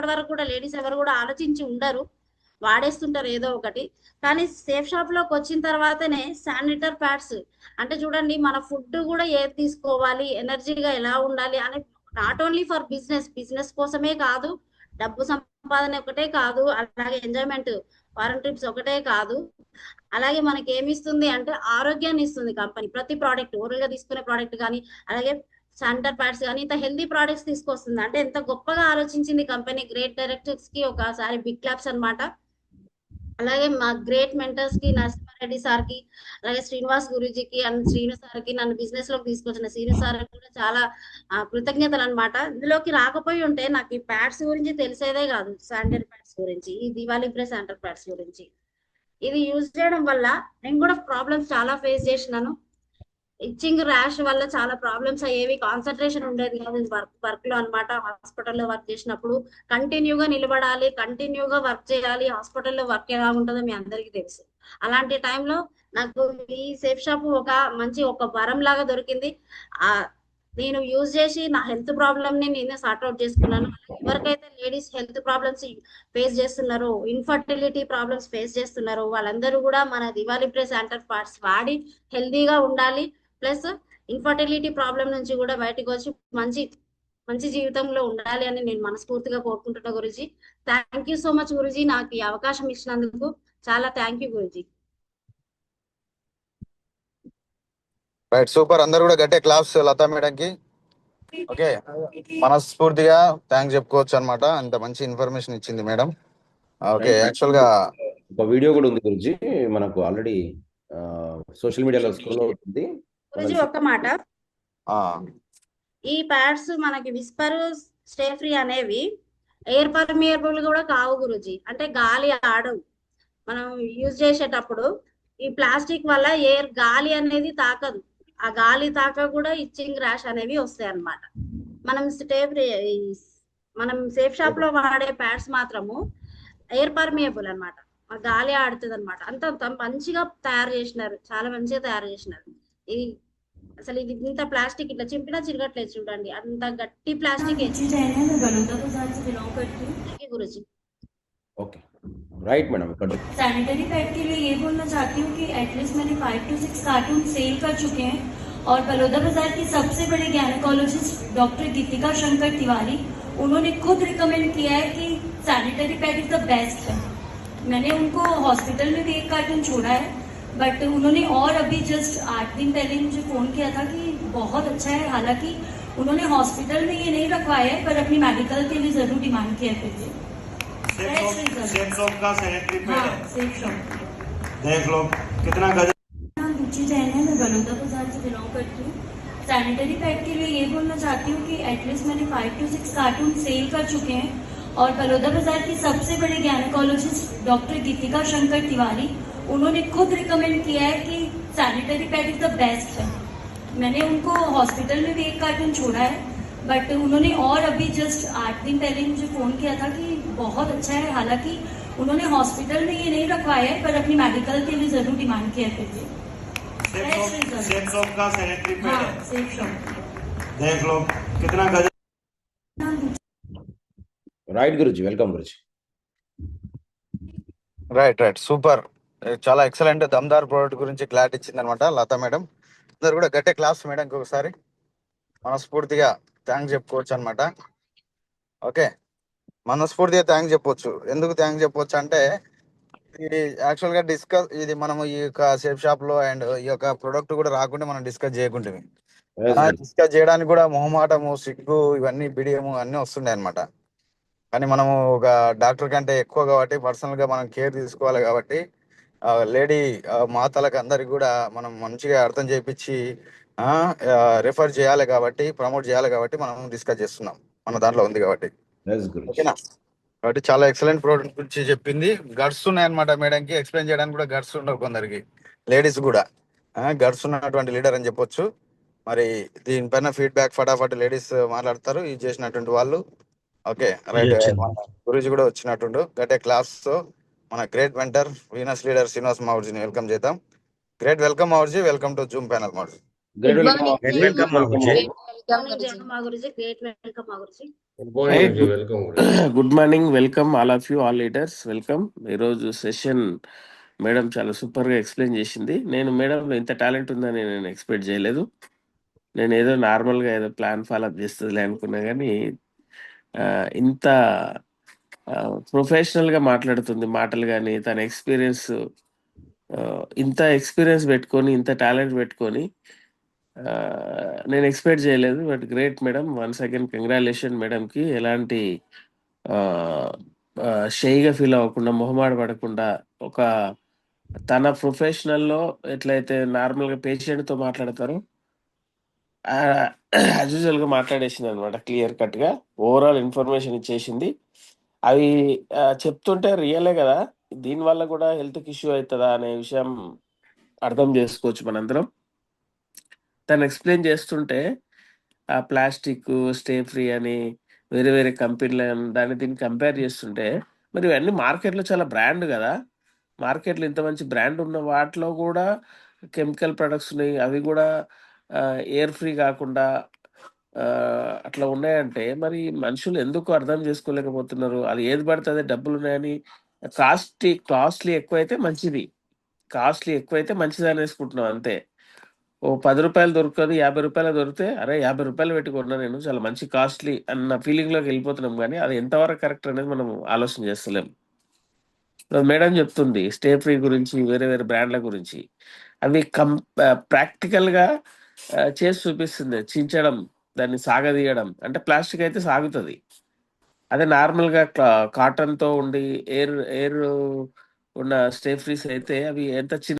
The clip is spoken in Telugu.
ఇప్పటి వరకు కూడా లేడీస్ ఎవరు కూడా ఆలోచించి ఉండరు. వాడేస్తుంటారు ఏదో ఒకటి. కానీ సేఫ్ షాప్లోకి వచ్చిన తర్వాతనే శానిటర్ ప్యాడ్స్. అంటే చూడండి మన ఫుడ్ కూడా ఏది తీసుకోవాలి ఎనర్జీగా ఎలా ఉండాలి అని not only for business business కోసమే కాదు డబ్బు సంపాదన ఒకటే కాదు అలాగే ఎంజాయ్మెంట్ ఫారెన్ ట్రిప్స్ ఒకటే కాదు. అలాగే మనకి ఏమిస్తుంది అంటే ఆరోగ్యాన్ని ఇస్తుంది కంపెనీ. ప్రతి ప్రోడక్ట్ ఓరల్గా తీసుకునే ప్రోడక్ట్ కానీ అలాగే శానిటర్ ప్యాడ్స్ కానీ ఇంత హెల్దీ ప్రోడక్ట్స్ తీసుకొస్తుంది? అంటే ఎంత గొప్పగా ఆలోచించింది కంపెనీ గ్రేట్ డైరెక్టర్స్కి ఒకసారి బిగ్ క్లాప్స్ అన్నమాట. అలాగే మా గ్రేట్ మెంటర్స్కి నరసింహారెడ్డి సార్కి అలాగే శ్రీనివాస్ గురూజీకి అండ్ శ్రీను సార్కి నన్ను బిజినెస్లోకి తీసుకొచ్చిన శ్రీను సార్ కూడా చాలా కృతజ్ఞతలు అన్నమాట. ఇందులోకి రాకపోయి ఉంటే నాకు ఈ ప్యాడ్స్ గురించి తెలిసేదే కాదు. శానిటరీ ప్యాడ్స్ గురించి ఈ దివాళీ ప్రెస్ శానిటరీ ప్యాడ్స్ గురించి. ఇది యూజ్ చేయడం వల్ల నేను కూడా ప్రాబ్లమ్స్ చాలా ఫేస్ చేసినాను. ఇచ్చింగ్ ర్యాష్ వల్ల చాలా ప్రాబ్లమ్స్ అయ్యేవి. కాన్సన్ట్రేషన్ ఉండేది కాదు. వర్క్ వర్క్లో అనమాట హాస్పిటల్లో వర్క్ చేసినప్పుడు కంటిన్యూగా నిలబడాలి. కంటిన్యూగా వర్క్ చేయాలి. హాస్పిటల్లో వర్క్ ఎలా ఉంటుందో మీ అందరికీ తెలుసు. అలాంటి టైంలో నాకు ఈ సేఫ్ షాప్ ఒక మంచి ఒక వరం లాగా దొరికింది. ఆ నేను యూజ్ చేసి నా హెల్త్ ప్రాబ్లమ్ని నేనే సార్ట్అవుట్ చేసుకున్నాను. ఎవరికైతే లేడీస్ హెల్త్ ప్రాబ్లమ్స్ ఫేస్ చేస్తున్నారో ఇన్ఫర్టిలిటీ ప్రాబ్లమ్స్ ఫేస్ చేస్తున్నారో వాళ్ళందరూ కూడా మన దివాళీ ప్రెస్ అంటర్ పార్ట్స్ వాడి హెల్తీగా ఉండాలి. ప్లస్ ఇన్ఫర్టిలిటీ ప్రాబ్లం నుంచి కూడా బయటకు వచ్చి మంచి మంచి జీవితంలో ఉండాలి అని నేను మనస్ఫూర్తిగా కోరుకుంటున్నా Guruji. Thank you so much Guruji. నాకు ఈ అవకాశం ఇచ్చినందుకు చాలా thank you Guruji. Right super అందరు కూడా గట్టే క్లాస్ లతా మేడం కి ఓకే మనస్ఫూర్తిగా థ్యాంక్స్ చెప్పుకోవచ్చు అన్నమాట. అంత మంచి ఇన్ఫర్మేషన్ ఇచ్చింది మేడం. ఓకే యాక్చువల్గా ఒక వీడియో కూడా ఉంది గురించి మనకు ఆల్రెడీ సోషల్ మీడియాలో స్క్రోల్ అవుతుంది. గురుజీ ఒక్క మాట. ఈ ప్యాడ్స్ మనకి విస్పర్ స్టే ఫ్రీ అనేవి ఎయిర్ పర్మియబుల్ కూడా కావు గురుజీ. అంటే గాలి ఆడవు. మనం యూజ్ చేసేటప్పుడు ఈ ప్లాస్టిక్ వల్ల ఎయిర్ గాలి అనేది తాకదు. ఆ గాలి తాక కూడా ఇచ్చింగ్ ర్యాష్ అనేవి వస్తాయి అన్నమాట మనం స్టే ఫ్రీ మనం సేఫ్ షాప్లో వాడే ప్యాడ్స్ మాత్రము ఎయిర్ పర్మియబుల్ అన్నమాట. ఆ గాలి ఆడుతుంది అనమాట అంత అంత మంచిగా తయారు చేసినారు. చాలా మంచిగా తయారు చేసినారు. ఇది అసలు ఇది ఇంత ప్లాస్టిక్ ఇట్లా చింపినా చిరగట్లేదు చూడండి అంత గట్టి ప్లాస్టిక్ जी जैन है मैं बड़ौदा बाजार से बिलोंग करती हूँ గురుజీ ఓకే రైట్ మేడం ఇక్కడ सैनिटरी पैड के लिए ये बोलना चाहती हूँ कि एटलीस्ट मैंने five two six carton sell कर चुके हैं और बलौदा बाजार की सबसे बड़ी गैनकोलॉजिस्ट डॉक्टर गीतिका शंकर तिवारी उन्होंने खुद रिकमेंड किया है कि sanitary pad is the best है मैंने उनको हॉस्पिटल में भी एक कार्टून छोड़ा है बट उन्होंने और अभी जस्ट आठ दिन पहले मुझे फ़ोन किया था कि बहुत अच्छा है। हालाँकि उन्होंने हॉस्पिटल में ये नहीं रखवाया है पर अपनी मेडिकल के लिए ज़रूर डिमांड किया पैड हाँ। है सेफ़ शॉप देख लो कितना गजब नाम रुचि जैन है मैं बड़ौदा बाज़ार से बिलोंग करती हूँ। सैनिटरी पैड के लिए ये बोलना चाहती हूँ कि एटलीस्ट मैंने five two six carton sell कर चुके हैं। और बलौदा बाज़ार की सबसे बड़ी गैनकोलॉजिस्ट डॉक्टर गीतिका शंकर तिवारी उन्होंने खुद रिकमेंड किया है कि sanitary pad is the best है। मैंने उनको हॉस्पिटल में भी एक कार्टून छोड़ा है बट उन्होंने और अभी जस्ट आठ दिन पहले मुझे फ़ोन किया था कि बहुत अच्छा है। हालाँकि उन्होंने हॉस्पिटल में ये नहीं रखवाया है पर अपनी मेडिकल के लिए ज़रूर डिमांड किया है देख लो हाँ, कितना गजब right Guruji right right super చాలా ఎక్సలెంట్ దమ్దార్ ప్రోడక్ట్ గురించి క్లారిటీ ఇచ్చింది అనమాట లతా మేడం. అందరు కూడా గట్టే క్లాస్ మేడం ఇంకొకసారి. మనస్ఫూర్తిగా థ్యాంక్స్ చెప్పుకోవచ్చు అనమాట ఓకే మనస్ఫూర్తిగా థ్యాంక్స్ చెప్పొచ్చు. ఎందుకు థ్యాంక్స్ చెప్పొచ్చు అంటే ఇది యాక్చువల్గా డిస్కస్ ఇది మనం ఈ యొక్క సేఫ్ షాప్లో అండ్ ఈ యొక్క ప్రొడక్ట్ కూడా రాకుండా మనం డిస్కస్ చేయకుంటే డిస్కస్ చేయడానికి కూడా మొహమాటము సిగ్గు ఇవన్నీ బిడియము అన్ని వస్తుండే అనమాట కానీ మనము ఒక డాక్టర్ కంటే ఎక్కువ కాబట్టి పర్సనల్గా మనం కేర్ తీసుకోవాలి కాబట్టి లేడీ మాతలకు అందరికి కూడా మనం మంచిగా అర్థం చేయించి రిఫర్ చేయాలి కాబట్టి ప్రమోట్ చేయాలి కాబట్టి మనం డిస్కస్ చేస్తున్నాం. మన దాంట్లో ఉంది కాబట్టి. ఓకేనా? కాబట్టి చాలా ఎక్సలెంట్ ప్రోడక్ట్ గురించి చెప్పింది. గడ్స్ ఉన్నాయన్నమాట మేడంకి. ఎక్స్ప్లెయిన్ చేయడానికి కూడా గడ్స్ ఉండవు కొందరికి. లేడీస్ కూడా. గడ్స్ ఉన్నటువంటి లీడర్ అని చెప్పొచ్చు. మరి దీనిపైన ఫీడ్బ్యాక్ ఫటాఫట్ లేడీస్ మాట్లాడతారు. ఇది చేసినటువంటి వాళ్ళు. Okay right. గురూజీ కూడా వచ్చినట్టుండు. గట్టే క్లాస్తో మన great mentor Venus leader Srinivas మావుర్జీని welcome చేద్దాం. గ్రేట్ వెల్కమ్ మావుర్జీ welcome to Zoom panel మావుర్జీ good morning welcome good morning welcome all of you all leaders welcome ఈరోజు సెషన్ మేడం చాలా సూపర్గా ఎక్స్ప్లెయిన్ చేసింది. నేను మేడం ఇంత టాలెంట్ ఉందని నేను ఎక్స్పెక్ట్ చేయలేదు. నేను ఏదో నార్మల్గా ఏదో ప్లాన్ ఫాలోఅప్ చేస్తుందిలే అనుకున్నా కానీ ఇంత ప్రొఫెషనల్గా మాట్లాడుతుంది మాటలు కానీ తన ఎక్స్పీరియన్స్ ఇంత ఎక్స్పీరియన్స్ పెట్టుకొని ఇంత టాలెంట్ పెట్టుకొని నేను ఎక్స్పెక్ట్ చేయలేదు but great madam once again congratulation మేడంకి ఎలాంటి షైగా ఫీల్ అవ్వకుండా మొహమాట పడకుండా ఒక తన ప్రొఫెషనల్లో ఎట్లయితే నార్మల్గా పేషెంట్తో మాట్లాడతారో యాజ్ యూజువల్గా మాట్లాడేసింది అనమాట క్లియర్ కట్గా ఓవరాల్ ఇన్ఫర్మేషన్ ఇచ్చేసింది. అవి చెప్తుంటే రియలే కదా. దీనివల్ల కూడా హెల్త్కి ఇష్యూ అవుతుందా అనే విషయం అర్థం చేసుకోవచ్చు మనందరం. తను ఎక్స్ప్లెయిన్ చేస్తుంటే ఆ ప్లాస్టిక్ స్టే ఫ్రీ అని వేరే వేరే కంపెనీలు దాన్ని దీన్ని కంపేర్ చేస్తుంటే మరి ఇవన్నీ మార్కెట్లో చాలా బ్రాండ్ కదా. మార్కెట్లో ఇంత మంచి బ్రాండ్ ఉన్న వాటిలో కూడా కెమికల్ ప్రొడక్ట్స్ ఉన్నాయి. అవి కూడా ఎయిర్ ఫ్రీ కాకుండా అట్లా ఉన్నాయంటే మరి మనుషులు ఎందుకు అర్థం చేసుకోలేకపోతున్నారు? అది ఏది పడితే డబ్బులు ఉన్నాయని కాస్ట్లీ కాస్ట్లీ ఎక్కువైతే మంచిది. కాస్ట్లీ ఎక్కువైతే మంచిది అనేసుకుంటున్నాం అంతే. ఓ పది రూపాయలు దొరకదు యాభై రూపాయలు దొరికితే అరే యాభై రూపాయలు పెట్టుకున్నా నేను చాలా మంచి కాస్ట్లీ అన్న ఫీలింగ్లోకి వెళ్ళిపోతున్నాం కానీ అది ఎంతవరకు కరెక్ట్ అనేది మనం ఆలోచన చేస్తలేం. మేడం చెప్తుంది స్టే ఫ్రీ గురించి వేరే వేరే బ్రాండ్ల గురించి. అవి కం ప్రాక్టికల్గా చేసి చూపిస్తుంది. చించడం. దాన్ని సాగదీయడం. అంటే ప్లాస్టిక్ అయితే సాగుతుంది. అదే నార్మల్గా కాటన్తో ఉండి ఎయిర్ ఎయిర్ ఉన్న స్టే ఫ్రీస్ అయితే అవి ఎంత చిన్న